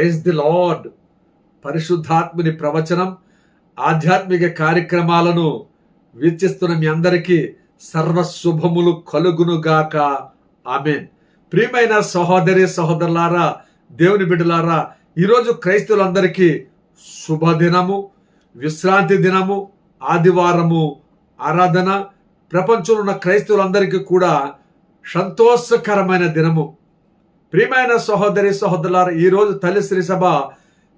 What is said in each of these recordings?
Praise the lord పరిశుద్ధాత్మని ప్రవచనం ఆధ్యాత్మిక కార్యక్రమాలను వీక్షిస్తున్న మీ అందరికీ సర్వ శుభములు కలుగునుగాక. ఆమెన్. ప్రియమైన సహోదరి సహోదరులారా దేవుని బిడ్డలారా ఈరోజు క్రైస్తవులందరికీ శుభదినము విశ్రాంతి దినము ఆదివారము ఆరాధన ప్రపంచంలో ఉన్న క్రైస్తవులందరికీ కూడా సంతోషకరమైన దినము. ప్రియమైన సహోదరి సహోదరులారా ఈరోజు తల్లి శ్రీ సభ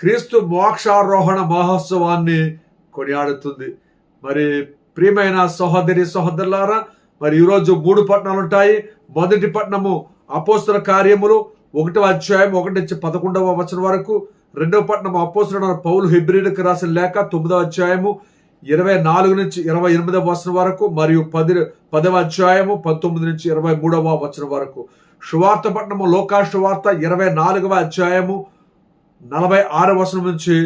క్రీస్తు మోక్షారోహణ మహోత్సవాన్ని కొనియాడుతుంది. మరి ప్రియమైన సహోదరి సహోదరులారా మరి ఈరోజు మూడు పట్టణాలు ఉంటాయి. మొదటి పట్టణము అపోస్తుల కార్యములు ఒకటవ అధ్యాయం ఒకటి నుంచి పదకొండవ వచనం వరకు. రెండవ పట్టణం అపోస్తుల పౌలు హిబ్రిడ్కి రాసిన లేఖ తొమ్మిదవ అధ్యాయము ఇరవై నాలుగు నుంచి ఇరవై ఎనిమిదవ వచనం వరకు మరియు పది పదవ అధ్యాయము పంతొమ్మిది నుంచి ఇరవై మూడవ వచనం వరకు. సువార్త పట్టణము లోకా సువార్త ఇరవై నాలుగవ అధ్యాయము నలభై ఆరు వచనం నుంచి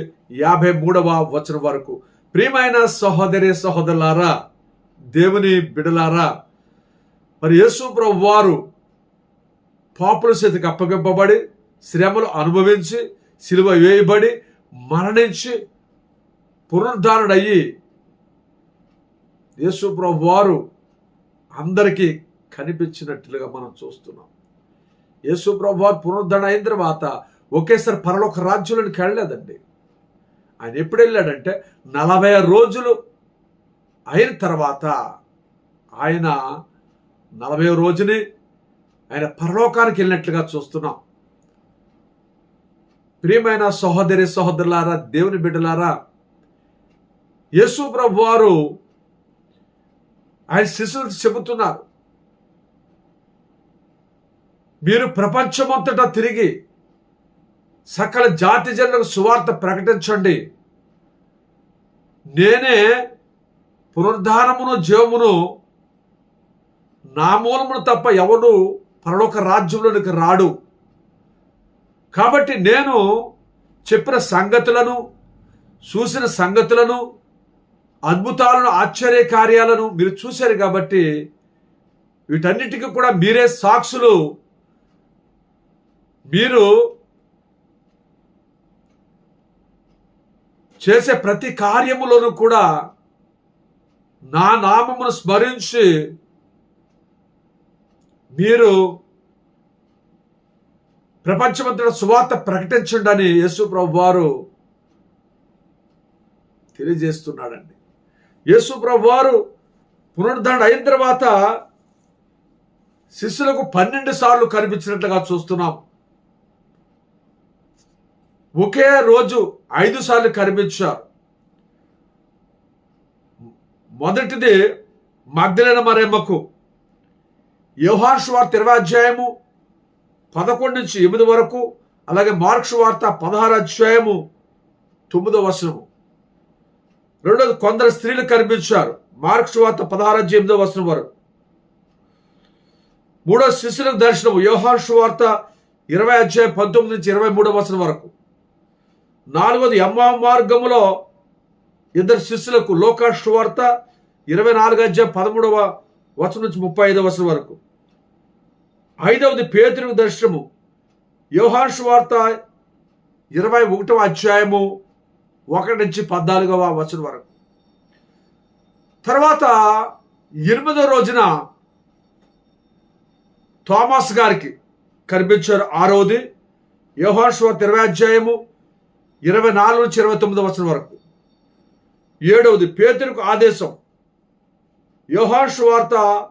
యాభై మూడవ వచనం వరకు. ప్రియమైన సహోదరి సహోదరులారా దేవుని బిడలారా మరి యేసు ప్రభు వారు పాపుల చేతికి అప్పగింపబడి శ్రమలు అనుభవించి సిలువ వేయబడి మరణించి పునరుద్ధారుడయ్యి యేసు ప్రభు వారు అందరికీ కనిపించినట్లుగా మనం చూస్తున్నాం. యేసు ప్రభు వారు పునరుద్ధరణ అయిన తర్వాత ఒకేసారి పరలోక రాజ్యంలోనికి వెళ్ళలేదండి ఆయన ఎప్పుడు వెళ్ళాడంటే నలభై రోజులు అయిన తర్వాత ఆయన నలభై రోజుని ఆయన పరలోకానికి వెళ్ళినట్లుగా చూస్తున్నాం. ప్రియమైన సహోదరి సహోదరులారా దేవుని బిడ్డలారా యేసు ప్రభు వారు ఆయన శిశువులు చెబుతున్నారు. మీరు ప్రపంచమంతటా తిరిగి సకల జాతి జనులకు సువార్త ప్రకటించండి. నేనే పునరుద్ధానమును జీవమును నా మూలమును తప్ప ఎవడు పరలోక రాజ్యంలోనికి రాడు. కాబట్టి నేను చెప్పిన సంగతులను చూసిన సంగతులను అద్భుతాలను ఆశ్చర్య కార్యాలను మీరు చూశారు కాబట్టి వీటన్నిటికీ కూడా మీరే సాక్షులు మీరు చేసే ప్రతి కార్యములోనూ కూడా నా నామమును స్మరించి మీరు ప్రపంచమంతటా సువార్త ప్రకటించండి అని యేసు ప్రభు వారు తెలియజేస్తున్నాడండి. యేసు ప్రభు వారు పునరుద్ధరణ అయిన తర్వాత శిష్యులకు పన్నెండు సార్లు కనిపించినట్లుగా చూస్తున్నాం. ఒకే రోజు ఐదు సార్లు కనిపించారు. మొదటిది మగ్ధులైన మరెమ్మకు. యోహాన్స్ వార్త ఇరవై అధ్యాయము పదకొండు నుంచి ఎనిమిది వరకు అలాగే మార్క్స్ వార్త పదహారు అధ్యాయము తొమ్మిదో వచనము. రెండోది కొందరు స్త్రీలు కనిపించారు. మార్క్స్ వార్త పదహారు అధ్యాయ ఎనిమిదో వచనం వరకు. మూడో శిష్యుల దర్శనం యోహాన్స్ వార్త ఇరవై అధ్యాయం పంతొమ్మిది నుంచి ఇరవై మూడో వచనం వరకు. నాలుగోది అమ్మ మార్గములో ఇద్దరు శిష్యులకు లోకాష్ వార్త ఇరవై నాలుగు అధ్యయ పదమూడవ వచనం నుంచి ముప్పై ఐదవ వచనం వరకు. ఐదవది పేతురుకు దర్శనము. యోహాన్స్ వార్త ఇరవై ఒకటవ అధ్యాయము ఒకటి నుంచి పద్నాలుగవ వచనం వరకు. తర్వాత ఎనిమిదో రోజున థామస్ గారికి కనిపించారు ఆరోది యోహాన్స్ వార్త ఇరవై అధ్యాయము ఇరవై నాలుగు నుంచి ఇరవై తొమ్మిది వచనం వరకు. ఏడవది పేతురుకు ఆదేశం. యోహాషు వార్త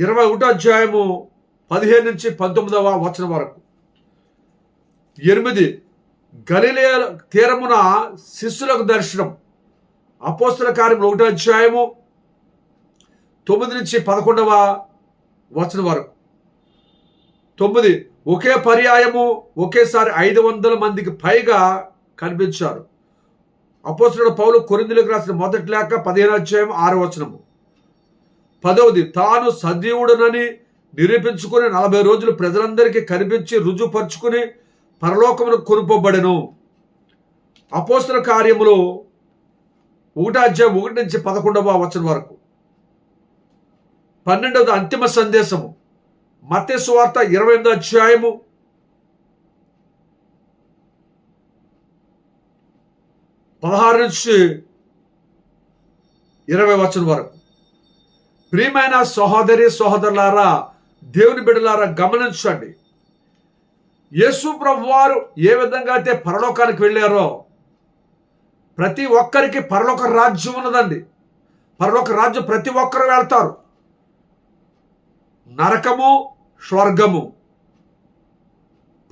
ఇరవై ఒకటో అధ్యాయము పదిహేను నుంచి పంతొమ్మిదవ వచనం వరకు. ఎనిమిది గలిలే తీరమున శిష్యులకు దర్శనం. అపోస్తుల కార్యములు ఒకటో అధ్యాయము తొమ్మిది నుంచి పదకొండవ వచనం వరకు. తొమ్మిది ఒకే పర్యాయము ఒకేసారి ఐదు వందల మందికి పైగా కనిపించారు. అపోస్తుల పౌలు కొరిందులకు రాసిన మొదటి లేక పదిహేను అధ్యాయం ఆరు వచనము. పదవది తాను సజీవుడునని నిరూపించుకుని నలభై రోజులు ప్రజలందరికీ కనిపించి రుజుపరుచుకుని పరలోకమును కొనుపబడెను. అపోస్తుల కార్యములు ఒకటాధ్యాయం ఒకటి నుంచి పదకొండవ వచనం వరకు. పన్నెండవది అంతిమ సందేశము. మత్స్య వార్త ఇరవై ఎనిమిది అధ్యాయము పదహారు నుంచి ఇరవై వచనం వరకు. ప్రియమైన సహోదరి సహోదరులారా దేవుని బిడ్డలారా గమనించండి. యేసు ప్రభు వారు ఏ విధంగా అయితే పరలోకానికి వెళ్ళారో ప్రతి ఒక్కరికి పరలోక రాజ్యం ఉన్నదండి. పరలోక రాజ్యం ప్రతి ఒక్కరు వెళ్తారు. నరకము స్వర్గము.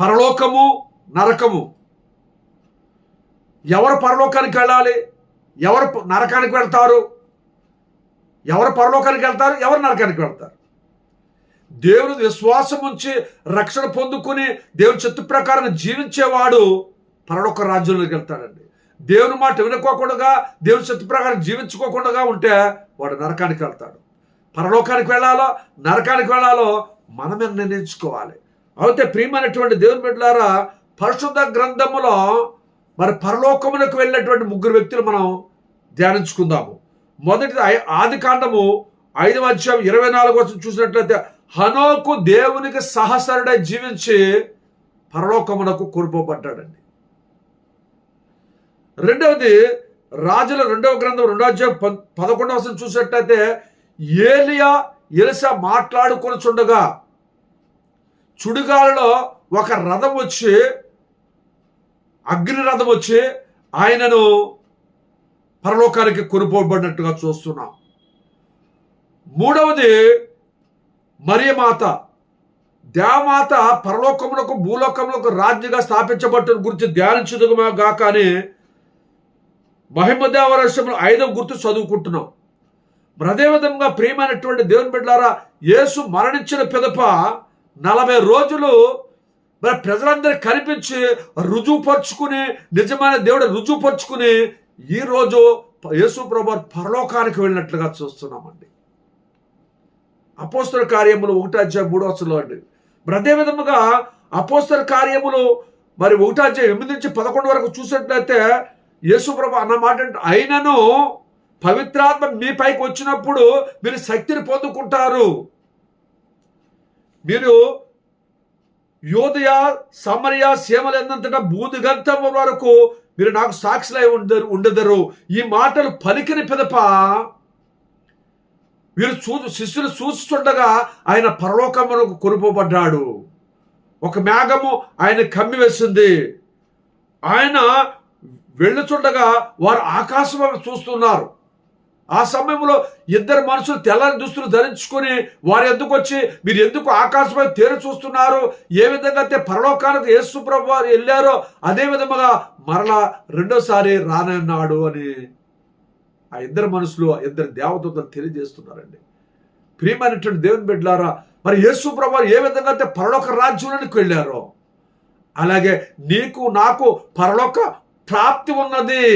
పరలోకము నరకము. ఎవరు పరలోకానికి వెళ్ళాలి? ఎవరు నరకానికి వెళ్తారు? ఎవరు పరలోకానికి వెళ్తారు? ఎవరు నరకానికి వెళ్తారు? దేవుని విశ్వాసం ఉంచి రక్షణ పొందుకుని దేవుని చిత్త ప్రకారం జీవించేవాడు పరలోక రాజ్యంలోకి వెళ్తాడండి. దేవుని మాట వినుకోకుండా దేవుని చిత్త ప్రకారం జీవించుకోకుండా ఉంటే వాడు నరకానికి వెళ్తాడు. పరలోకానికి వెళ్ళాలో నరకానికి వెళ్ళాలో మనమే నిర్ణయించుకోవాలి. అయితే ప్రియమైనటువంటి దేవుని బిడ్డలారా పరిశుద్ధ గ్రంథములో మరి పరలోకమునకు వెళ్ళినటువంటి ముగ్గురు వ్యక్తులు మనం ధ్యానించుకుందాము. మొదటిది ఐ- ఆది కాండము ఐదవ అధ్యాయం ఇరవై నాలుగు వచ్చిన చూసినట్లయితే హనోకు దేవునికి సహసరుడై జీవించి పరలోకమునకు కోల్పోబడ్డాడండి రెండవది రాజుల రెండవ గ్రంథం రెండవ అధ్యాయం పదకొండవ వచనం చూసినట్లయితే ఏలియా ఎలిసా మాట్లాడుకొని చుండగా చుడిగాలలో ఒక రథం వచ్చి అగ్నిరథం వచ్చే వచ్చి ఆయనను పరలోకానికి కొనుపోబడినట్టుగా చూస్తున్నాం. మూడవది మరియమాత. దేవమాత పరలోకములకు భూలోకములకు రాజ్యగా స్థాపించబట్టిన గురించి ధ్యానించదుగా గాక అని మహిమదేవరస్యంలో ఐదవ గుర్తు చదువుకుంటున్నాం. మరి అదేవిధంగా ప్రియమైనటువంటి దేవుని బిడ్డారా యేసు మరణించిన పిదప నలభై రోజులు మరి ప్రజలందరూ కనిపించి రుజువుపరుచుకుని నిజమైన దేవుడు రుజువుపరుచుకుని ఈ రోజు యేసు ప్రభు పరలోకానికి వెళ్ళినట్లుగా చూస్తున్నామండి. అపోస్తల కార్యములు ఒకటో అధ్యాయం మూడో వచనంలో అండి. మరి అదే విధముగా అపోస్తల కార్యములు మరి ఒకటో అధ్యాయం ఎనిమిది నుంచి పదకొండు వరకు చూసినట్లయితే యేసుప్రభు అన్నమాట అయినను పవిత్రాత్మ మీ పైకి వచ్చినప్పుడు మీరు శక్తిని పొందుకుంటారు. మీరు యోదయ సమరయ సీమలందంతటా బూదిగంతం వరకు మీరు నాకు సాక్షులై ఉండరు ఉండదరు. ఈ మాటలు పలికిన పిదప వీరు చూ శిష్యులు చూస్తుండగా ఆయన పరలోకమునకు కొనుపోబడ్డాడు. ఒక మేఘము ఆయన కమ్మి వేసింది. ఆయన వెళ్ళుచుండగా వారు ఆకాశం చూస్తున్నారు. ఆ సమయంలో ఇద్దరు మనుషులు తెల్లని దుస్తులు ధరించుకొని వారు ఎందుకు వచ్చి మీరు ఎందుకు ఆకాశమై తేరు చూస్తున్నారు? ఏ విధంగా అయితే పరలోకానికి యేసు ప్రభు వారు వెళ్ళారో అదే విధముగా మరలా రెండోసారి రానన్నాడు అని ఆ ఇద్దరు మనుషులు ఆ ఇద్దరు దేవదూతలు తెలియజేస్తున్నారండి. ప్రియమైనటువంటి దేవుని బిడ్డలారా మరి యేసు ప్రభు ఏ విధంగా అయితే పరలోక రాజ్యంలోనికి వెళ్ళారో అలాగే నీకు నాకు పరలోక ప్రాప్తి ఉన్నది.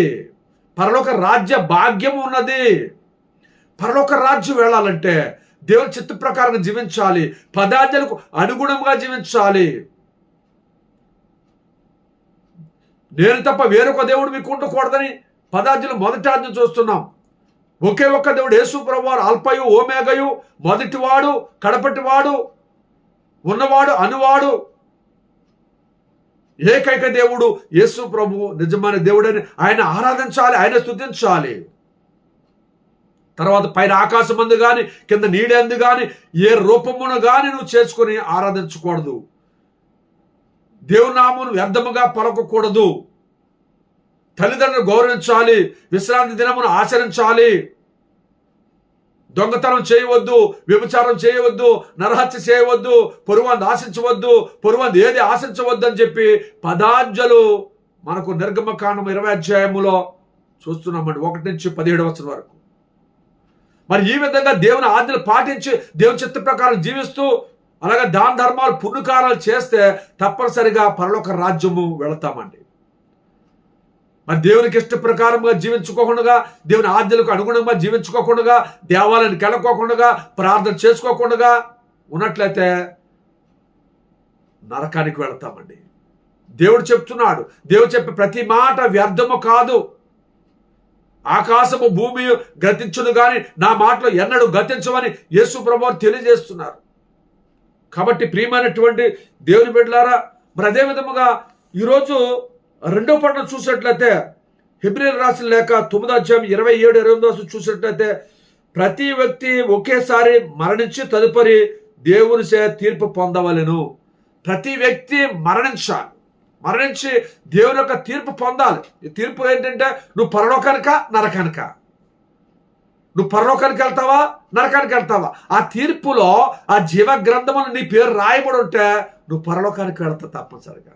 పరలోక రాజ్య భాగ్యం ఉన్నది. పరలోక రాజ్యం వెళ్ళాలంటే దేవుని చిత్త ప్రకారం జీవించాలి. పదార్థాలకు అనుగుణంగా జీవించాలి. నేను తప్ప వేరొక దేవుడు మీకు ఉండకూడదని పదార్థులు మొదటి ఆజ్ఞ చూస్తున్నాం. ఒకే ఒక్క దేవుడు యేసు ప్రభువారు అల్పయు ఓమేగయు మొదటివాడు కడపటివాడు ఉన్నవాడు అనువాడు ఏకైక దేవుడు యేసు ప్రభు నిజమైన దేవుడని ఆయన ఆరాధించాలి ఆయన స్థుతించాలి తర్వాత పైన ఆకాశం అందు కానీ కింద నీడెందు కానీ ఏ రూపమును కానీ నువ్వు చేసుకొని ఆరాధించకూడదు. దేవునామును వ్యర్థముగా పలకకూడదు. తల్లిదండ్రులు గౌరవించాలి విశ్రాంతి దినమును ఆచరించాలి. దొంగతనం చేయవద్దు వ్యభిచారం చేయవద్దు నరహత్య చేయవద్దు పొరువంది ఆశించవద్దు పొరువంది ఏది ఆశించవద్దు అని చెప్పి పదాంజలు మనకు నిర్గమకాండం ఇరవై అధ్యాయములో చూస్తున్నామండి. ఒకటి నుంచి పదిహేడు వచ్చిన వరకు. మరి ఈ విధంగా దేవుని ఆజ్ఞలు పాటించి దేవుని చిత్త ప్రకారం జీవిస్తూ అలాగే దాన ధర్మాలు పుణ్యకారాలు చేస్తే తప్పనిసరిగా పరలోక రాజ్యము వెళతామండి. మరి దేవునికి ఇష్ట ప్రకారంగా జీవించుకోకుండా దేవుని ఆజ్ఞలకు అనుగుణంగా జీవించుకోకుండా దేవాలయానికి వెళ్ళకోకుండా ప్రార్థన చేసుకోకుండా ఉన్నట్లయితే నరకానికి వెళతామండి. దేవుడు చెప్తున్నాడు. దేవుడు చెప్పే ప్రతి మాట వ్యర్థము కాదు. ఆకాశము భూమి గతించును కానీ నా మాటలు ఎన్నడూ గతించవని యేసు ప్రభు తెలియజేస్తున్నారు. కాబట్టి ప్రియమైనటువంటి దేవుని బిడ్డలారా మరి అదే విధముగా ఈరోజు రెండో పట్టణం చూసినట్లయితే హిబ్రిల్ రాసిన లేక తొమ్మిదో అధ్యాయం ఇరవై ఏడు ఇరవై ఎనిమిది చూసినట్లయితే ప్రతి వ్యక్తి ఒకేసారి మరణించి తదుపరి దేవుని చే తీర్పు పొందవలెను. ప్రతి వ్యక్తి మరణించాలి. మరణించి దేవుని యొక్క తీర్పు పొందాలి. ఈ తీర్పు ఏంటంటే నువ్వు పరలోకానిక నరకానిక? నువ్వు పరలోకానికి వెళ్తావా నరకానికి వెళ్తావా? ఆ తీర్పులో ఆ జీవ గ్రంథములు నీ పేరు రాయబడి ఉంటే నువ్వు పరలోకానికి వెళ్తావు తప్పనిసరిగా.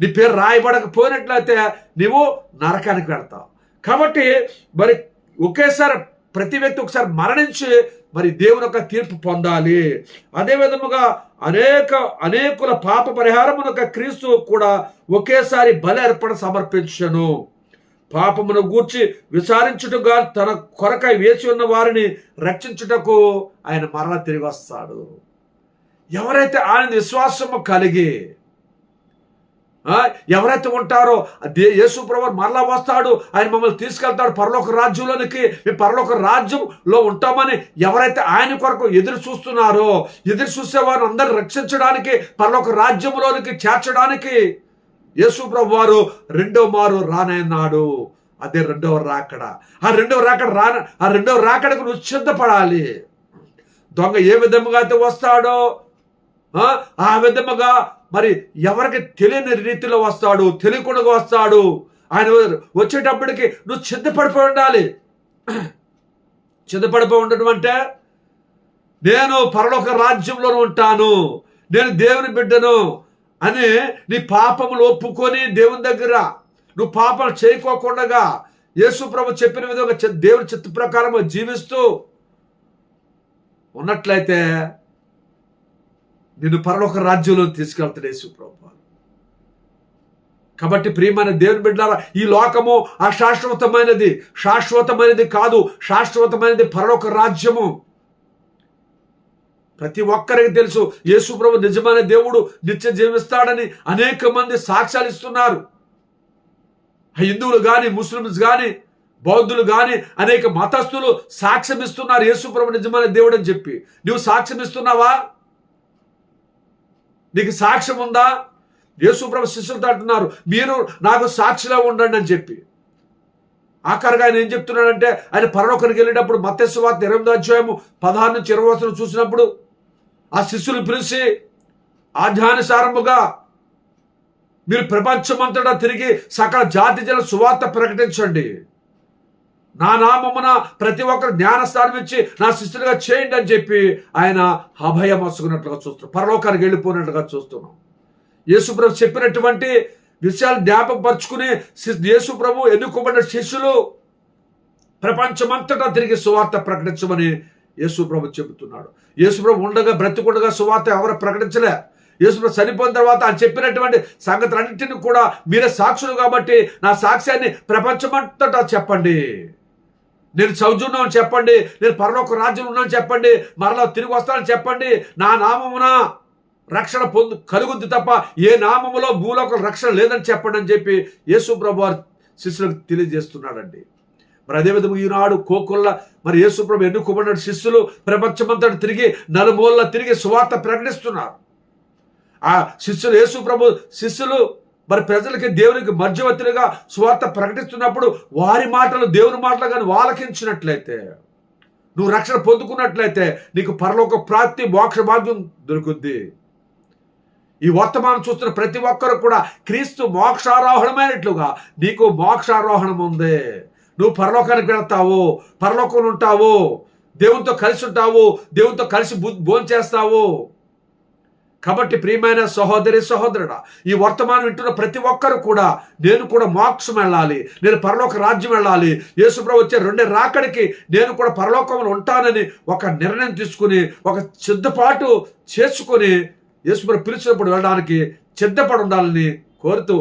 నీ పేరు రాయబడకపోయినట్లయితే నువ్వు నరకానికి వెళ్తావు. కాబట్టి మరి ఒకేసారి ప్రతి వ్యక్తి ఒకసారి మరణించి మరి దేవుని యొక్క తీర్పు పొందాలి. అదే విధముగా అనేక అనేకుల పాప పరిహారమున క్రీస్తు కూడా ఒకేసారి బలి అర్పణ సమర్పించను. పాపమును గూర్చి విచారించుటగా తన కొరకై వేచి ఉన్న వారిని రక్షించుటకు ఆయన మరణ తిరిగి వస్తాడు. ఎవరైతే ఆయన విశ్వాసము కలిగి ఎవరైతే ఉంటారో యేసు ప్రభు మరలా వస్తాడు. ఆయన మమ్మల్ని తీసుకెళ్తాడు పరలోక రాజ్యంలోనికి. మేము పరలోక రాజ్యంలో ఉంటామని ఎవరైతే ఆయన కొరకు ఎదురు చూస్తున్నారో ఎదురు చూసే వారు అందరు రక్షించడానికి పరలోక రాజ్యంలోనికి చేర్చడానికి యేసు ప్రభు వారు రెండో మారు రానన్నాడు. అదే రెండవ రాకడ. ఆ రెండవ రాకడ రాన ఆ రెండవ రాకడకు నువ్వు సిద్ధపడాలి. దొంగ ఏ విధముగా అయితే వస్తాడో ఆ విధముగా మరి ఎవరికి తెలియని రీతిలో వస్తాడు తెలియకుండా వస్తాడు? ఆయన వచ్చేటప్పటికి నువ్వు సిద్ధపడిపోయి ఉండాలి. సిద్ధపడిపోయి ఉండటం అంటే నేను పరలోక రాజ్యంలో ఉంటాను నేను దేవుని బిడ్డను అని నీ పాపములు ఒప్పుకొని దేవుని దగ్గర నువ్వు పాపం చేయకోకుండా యేసు ప్రభు చెప్పిన విధంగా దేవుని చిత్త ప్రకారం జీవిస్తూ ఉన్నట్లయితే నిన్ను పరలోక రాజ్యంలో తీసుకెళ్తాడు యేసు ప్రభు. కాబట్టి ప్రియమైన దేవుని బిడ్డారా ఈ లోకము అశాశ్వతమైనది శాశ్వతమైనది కాదు శాశ్వతమైనది పరలోక రాజ్యము. ప్రతి ఒక్కరికి తెలుసు యేసు ప్రభు నిజమైన దేవుడు నిత్య జీవిస్తాడని అనేక మంది సాక్ష్యాలు ఇస్తున్నారు. హిందువులు కానీ ముస్లిమ్స్ కానీ బౌద్ధులు కానీ అనేక మతస్థులు సాక్ష్యం ఇస్తున్నారు యేసు ప్రభు నిజమైన దేవుడు అని చెప్పి. నువ్వు సాక్ష్యం ఇస్తున్నావా? నీకు సాక్ష్యం ఉందా? యేసుప్రభు శిష్యులతో అంటున్నారు మీరు నాకు సాక్షిలా ఉండండి అని చెప్పి. ఆఖరిగా ఆయన ఏం చెప్తున్నాడంటే ఆయన పరలోకరికి వెళ్ళేటప్పుడు మత్స్యవార్త ఇరవై అధ్యాయము పదహారు నుంచి ఇరవై చూసినప్పుడు ఆ శిష్యులు పిలిచి ఆధ్యానుసారముగా మీరు ప్రపంచమంతటా తిరిగి సకల జాతి జన సువార్త ప్రకటించండి. నా నామమున ప్రతి ఒక్కరు జ్ఞానస్థానం ఇచ్చి నా శిష్యులుగా చేయండి అని చెప్పి ఆయన అభయం వసుకున్నట్లుగా చూస్తున్నాం. పరలోకానికి వెళ్ళిపోయినట్లుగా చూస్తున్నాం. యేసుప్రభు చెప్పినటువంటి విషయాలు జ్ఞాపకపరుచుకుని యేసుప్రభు ఎన్నుకోబడిన శిష్యులు ప్రపంచమంతటా తిరిగి సువార్త ప్రకటించమని యేసుప్రభు చెబుతున్నాడు. యేసుప్రభు ఉండగా బ్రతికుండగా సువార్త ఎవరు ప్రకటించలే. యేసుప్రభు చనిపోయిన తర్వాత ఆయన చెప్పినటువంటి సంగతులన్నింటినీ కూడా మీరే సాక్షులు కాబట్టి నా సాక్ష్యాన్ని ప్రపంచమంతటా చెప్పండి. నేను చదువున్నాను చెప్పండి నేను పరలోక రాజ్యం ఉన్నాను చెప్పండి మరలా తిరిగి వస్తానని చెప్పండి. నా నామమున రక్షణ పొందు కలుగుద్ది తప్ప ఏ నామములో భూలోక రక్షణ లేదని చెప్పండి అని చెప్పి యేసు ప్రభు వారి శిష్యులకు తెలియజేస్తున్నాడండి. మరి అదేవిధంగా ఈనాడు కోకొల్ల మరి యేసుప్రభు ఎన్నుకోబడిన శిష్యులు ప్రపంచమంతటి తిరిగి నలుమూలలా తిరిగి సువార్త ప్రకటిస్తున్నారు. ఆ శిష్యులు యేసు ప్రభు శిష్యులు మరి ప్రజలకి దేవునికి మధ్యవర్తులుగా స్వార్థ ప్రకటిస్తున్నప్పుడు వారి మాటలు దేవుని మాటలు కానీ వాలకించినట్లయితే నువ్వు రక్షణ పొందుకున్నట్లయితే నీకు పరలోక ప్రాప్తి మోక్ష మార్గం దొరుకుద్ది. ఈ వర్తమానం చూస్తున్న ప్రతి ఒక్కరు కూడా క్రీస్తు మోక్షారోహణమైనట్లుగా నీకు మోక్షారోహణం ఉంది. నువ్వు పరలోకానికి వెళ్తావు పరలోకంలో ఉంటావు దేవునితో కలిసి ఉంటావు దేవునితో కలిసి భోజనం చేస్తావు. కాబట్టి ప్రియమైన సహోదరి సహోదరుడా ఈ వర్తమానం వింటున్న ప్రతి ఒక్కరు కూడా నేను కూడా మోక్షం వెళ్ళాలి నేను పరలోక రాజ్యం వెళ్ళాలి యేసుప్రభు వచ్చే రెండే రాకడికి నేను కూడా పరలోకంలో ఉంటానని ఒక నిర్ణయం తీసుకుని ఒక సిద్ధపాటు చేసుకుని యేసుప్రభు పిలిచినప్పుడు వెళ్ళడానికి సిద్ధపడి ఉండాలని కోరుతూ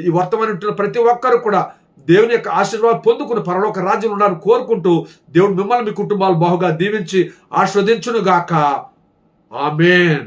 ఈ వర్తమానం వింటున్న ప్రతి ఒక్కరు కూడా దేవుని యొక్క ఆశీర్వాదం పొందుకుని పరలోక రాజ్యం ఉండాలని కోరుకుంటూ దేవుడు మిమ్మల్ని మీ కుటుంబాలు బాగుగా దీవించి ఆస్వాదించునుగాక ఆమెన్.